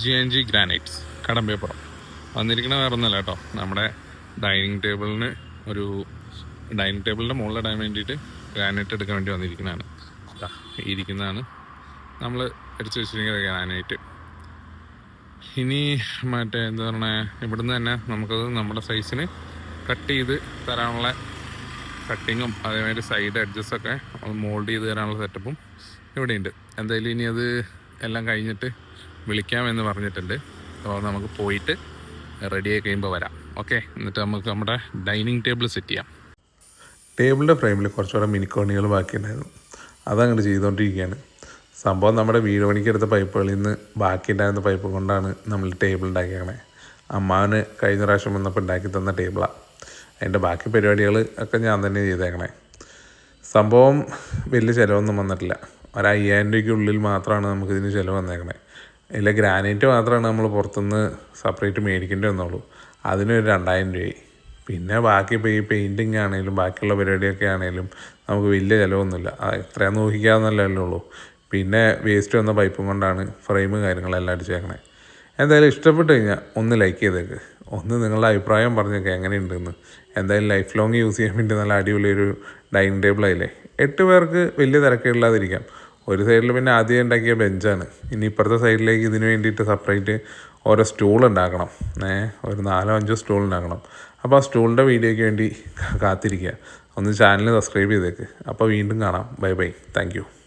G N G granites Kadambeppuram വന്നിരിക്കണ വേറെ ഒന്നല്ല കേട്ടോ. നമ്മുടെ ഡൈനിങ് ടേബിളിന് ഒരു ഡൈനിങ് ടേബിളിന്റെ മുകളിലിടാൻ വേണ്ടിയിട്ട് ഗ്രാനൈറ്റ് എടുക്കാൻ വേണ്ടി വന്നിരിക്കുന്നതാണ്. ഇരിക്കുന്നതാണ്. നമ്മൾ എടുത്ത് വെച്ചിരിക്കുന്നത് ഗ്രാനൈറ്റ് ഇനി മറ്റേ എന്താ പറയുക ഇവിടുന്ന് തന്നെ നമുക്കത് നമ്മുടെ സൈസിന് കട്ട് ചെയ്ത് തരാനുള്ള കട്ടിങ്ങും അതേമാതിരി സൈഡ് അഡ്ജസ്റ്റൊക്കെ മോൾഡ് ചെയ്ത് തരാനുള്ള സെറ്റപ്പും ഇവിടെയുണ്ട്. എന്തായാലും ഇനി അത് എല്ലാം കഴിഞ്ഞിട്ട് വിളിക്കാമെന്ന് പറഞ്ഞിട്ടുണ്ട്. അപ്പോൾ നമുക്ക് പോയിട്ട് റെഡി ആയി കഴിയുമ്പോൾ വരാം. ഓക്കെ? എന്നിട്ട് നമുക്ക് നമ്മുടെ ഡൈനിങ് ടേബിൾ സെറ്റ് ചെയ്യാം. ടേബിളിന്റെ ഫ്രെയിമിൽ കുറച്ചുകൂടെ മിനിക്കോണികൾ ബാക്കിയുണ്ടായിരുന്നു. അതങ്ങോട്ട് ചെയ്തുകൊണ്ടിരിക്കുകയാണ്. സംഭവം നമ്മുടെ വീട് പണിക്കെടുത്ത പൈപ്പുകളിൽ നിന്ന് ബാക്കിയുണ്ടായിരുന്ന പൈപ്പ് കൊണ്ടാണ് നമ്മൾ ടേബിൾ ഉണ്ടാക്കിയേക്കണേ. അമ്മാവന് കഴിഞ്ഞ പ്രാവശ്യം വന്നപ്പോൾ ഉണ്ടാക്കി തന്ന ടേബിളാണ് അതിന്റെ ബാക്കി പരിപാടികൾ ഒക്കെ ഞാൻ തന്നെ ചെയ്തേക്കണേ. സംഭവം വലിയ ചിലവൊന്നും വന്നിട്ടില്ല. ഒരു രൂപയ്ക്കുള്ളിൽ മാത്രമാണ് നമുക്കിതിന് ചിലവ് വന്നേക്കണേ. ഇതിൽ ഗ്രാനൈറ്റ് മാത്രമാണ് നമ്മൾ പുറത്തുനിന്ന് സെപ്പറേറ്റ് മേടിക്കേണ്ടി വന്നുള്ളൂ. അതിനൊരു രണ്ടായിരം രൂപയായി. പിന്നെ ബാക്കി ഇപ്പോൾ ഈ പെയിന്റിങ് ആണെങ്കിലും ബാക്കിയുള്ള പരിപാടിയൊക്കെ ആണെങ്കിലും നമുക്ക് വലിയ ചിലവൊന്നുമില്ല. എത്രയാന്ന് നോക്കിക്കാന്നല്ലേ ഉള്ളൂ. പിന്നെ വേസ്റ്റ് വന്ന പൈപ്പും കൊണ്ടാണ് ഫ്രെയിം കാര്യങ്ങളെല്ലാം അടിച്ചേക്കണേ. എന്തായാലും ഇഷ്ടപ്പെട്ട് കഴിഞ്ഞാൽ ഒന്ന് ലൈക്ക് ചെയ്തേക്ക്. ഒന്ന് നിങ്ങളുടെ അഭിപ്രായം പറഞ്ഞേക്ക് എങ്ങനെയുണ്ടെന്ന്. എന്തായാലും ലൈഫ് ലോങ് യൂസ് ചെയ്യാൻ വേണ്ടി നല്ല അടിപൊളിയൊരു ഡൈനിങ് ടേബിൾ ആയില്ലേ? എട്ട് പേർക്ക് വലിയ തിരക്കില്ലാതിരിക്കാം. ഒരു സൈഡിൽ പിന്നെ ആദ്യം ഉണ്ടാക്കിയ ബെഞ്ചാണ്. ഇനി ഇപ്പുറത്തെ സൈഡിലേക്ക് ഇതിന് വേണ്ടിയിട്ട് സെപ്പറേറ്റ് ഓരോ സ്റ്റൂൾ ഉണ്ടാക്കണം. ഏ ഒരു നാലോ അഞ്ചോ സ്റ്റൂൾ ഉണ്ടാക്കണം. അപ്പോൾ ആ സ്റ്റൂളിന്റെ വീഡിയോയ്ക്ക് വേണ്ടി കാത്തിരിക്കുക. ഒന്ന് ചാനൽ സബ്സ്ക്രൈബ് ചെയ്തേക്ക്. അപ്പോൾ വീണ്ടും കാണാം. Bye bye. താങ്ക്